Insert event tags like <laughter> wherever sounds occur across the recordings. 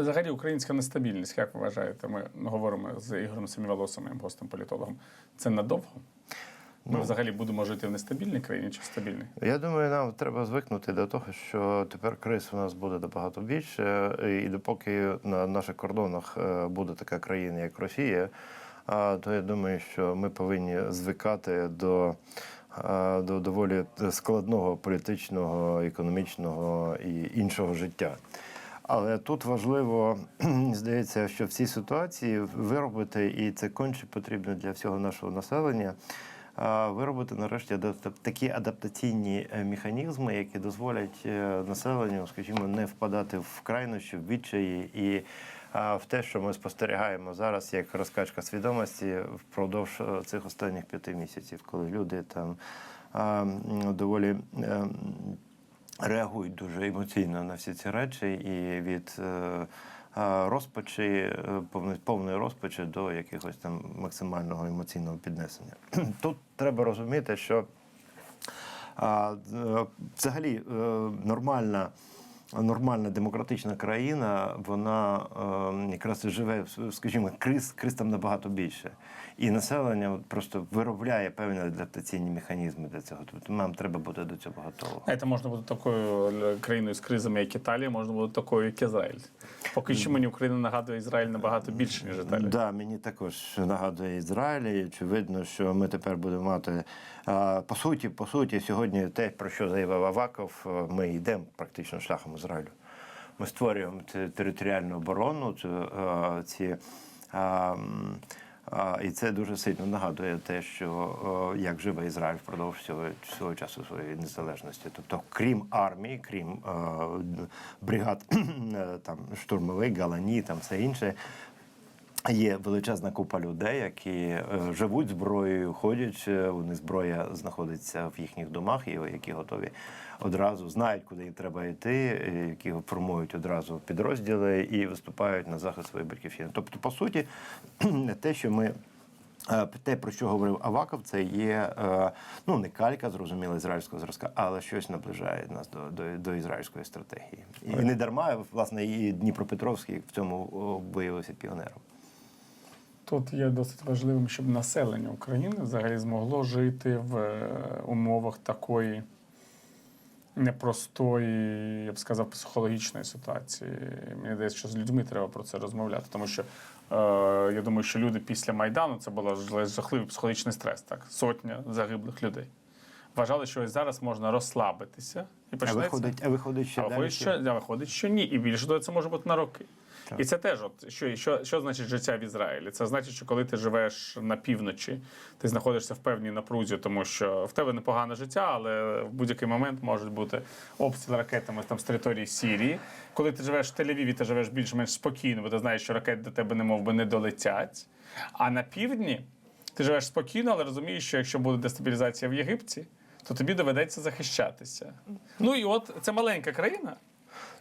Взагалі, українська нестабільність, як ви вважаєте, ми говоримо з Ігорем Семіволосом, моїм гостем політологом. Це надовго? Ми взагалі будемо жити в нестабільній країні чи в стабільній? Я думаю, нам треба звикнути до того, що тепер криз у нас буде набагато більше, і допоки на наших кордонах е, буде така країна, як Росія, то я думаю, що ми повинні звикати до, до доволі складного політичного, економічного і іншого життя. Але тут важливо, <clears throat> здається, що в цій ситуації виробити, і це конче потрібно для всього нашого населення. Виробити нарешті такі адаптаційні е, механізми, які дозволять е, населенню, скажімо, не впадати в крайнощі, в відчаї і в те, що ми спостерігаємо зараз, як розкачка свідомості впродовж е, цих останніх п'яти місяців, коли люди там доволі. Реагують дуже емоційно на всі ці речі, і від е, е, розпачі, е, повної розпачі до якихось там максимального емоційного піднесення. <clears throat> Тут треба розуміти, що а, взагалі нормальна. Нормальна демократична країна, вона е, якраз живе, скажімо, криз, криз там набагато більше. І населення просто виробляє певні адаптаційні механізми для цього. Тобто нам треба бути до цього готово. Це можна бути такою е, країною з кризами, як Італія, можна бути такою, як Ізраїль. Поки що мені Україна нагадує Ізраїль набагато більше, ніж Італія. Да, мені також нагадує Ізраїль. І очевидно, що ми тепер будемо мати по суті, по суті, сьогодні те, про що заявив Аваков, е, ми йдемо практично шляхом Ізраїлю. Ми створюємо територіальну оборону, е, ці. І це дуже сильно нагадує те, що як живе Ізраїль впродовж цього, цього часу своєї незалежності. Тобто, крім армії, крім е, бригад <clears throat> е, там штурмових, галані, там все інше, Є величезна купа людей, які е, живуть зброєю, ходять. е, Вони зброя знаходиться в їхніх домах, і які готові одразу знають, куди їм треба йти, е, які формують одразу підрозділи і виступають на захист своєї батьківщини. Тобто, по суті, <clears throat> те, що ми. Те, про що говорив Аваков, це є ну не калька, зрозуміло, ізраїльського зразка, але щось наближає нас до, до, до ізраїльської стратегії. І не дарма, власне, і Дніпропетровський в цьому виявився піонером. Тут є досить важливим, щоб населення України взагалі змогло жити в е, умовах такої непростої, я б сказав, психологічної ситуації. Мені здається, що з людьми треба про це розмовляти, тому що е, я думаю, що люди після Майдану це ж- жахливий психологічний стрес, так сотня загиблих людей. Вважали, що ось зараз можна розслабитися і А почнеться. виходить, а виходить ще А далі. ви що, виходить, що ні. І більше того, це може бути на роки. І це теж, от, що, що, що значить життя в Ізраїлі? Це значить, що коли ти живеш на півночі, ти знаходишся в певній напрузі, тому що в тебе непогане життя, але в будь-який момент можуть бути обстріли ракетами там з території Сірії. Коли ти живеш в Тель-Авіві, ти живеш більш-менш спокійно, бо ти знаєш, що ракети до тебе немов би не долетять. А на півдні ти живеш спокійно, але розумієш, що якщо буде дестабілізація в Єгипті, то тобі доведеться захищатися. Ну і от це маленька країна.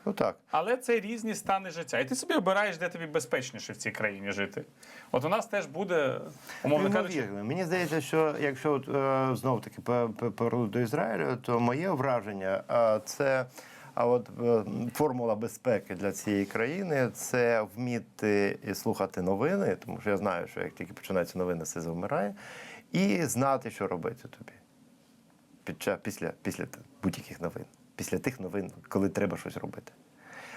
Ну так. Але це різні стани життя. І ти собі обираєш, де тобі безпечніше в цій країні жити. От у нас теж буде, умовно кажучи, Мені здається, що якщо от, е, знов таки по- по- повернути до Ізраїлю, то моє враження е, це. А от е, формула безпеки для цієї країни це вміти і слухати новини, тому що я знаю, що як тільки починаються новини, все завмирає, і знати, що робити тобі під час після, після будь-яких новин, після тих новин, коли треба щось робити.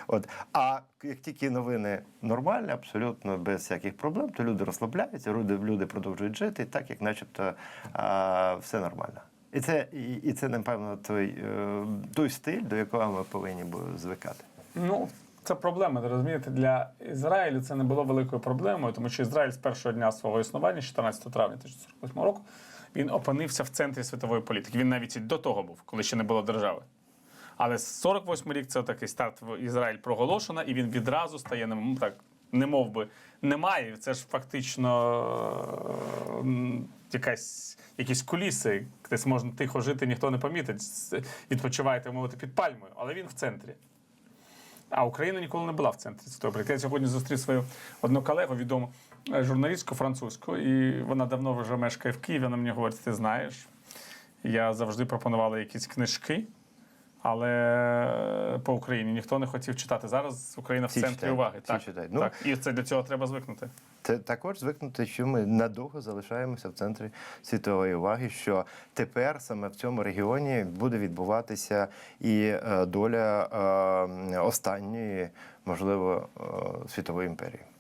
От, а як тільки новини нормальні, абсолютно без всяких проблем, то люди розслабляються, люди, люди продовжують жити, так як начебто а, все нормально. І це, і, і це, напевно, той, е, той стиль, до якого ми повинні звикати. ну це проблема. Розумієте, для Ізраїлю це не було великою проблемою, тому що Ізраїль з першого дня свого існування, 14 травня 1948 року, він опинився в центрі світової політики. Він навіть і до того був, коли ще не було держави. Але 48 рік це такий старт в Ізраїль проголошена, і він відразу стає ну, так, не мов би немає. Це ж фактично е, якась, якісь куліси, десь можна тихо жити, ніхто не помітить. Відпочиваєте, мовити, під пальмою, але він в центрі. А Україна ніколи не була в центрі світової політики. Я сьогодні зустрів свою одну колегу, відому е, журналістку французьку, і вона давно вже мешкає в Києві. Вона мені говорить: ти знаєш, я завжди пропонувала якісь книжки Але по Україні ніхто не хотів читати. Зараз Україна в Всі центрі читають, уваги. всі Так, читають. Ну, так. І це для цього треба звикнути. Це також звикнути, що ми надовго залишаємося в центрі світової уваги, що тепер саме в цьому регіоні буде відбуватися і е, доля е, останньої, можливо, е, світової імперії.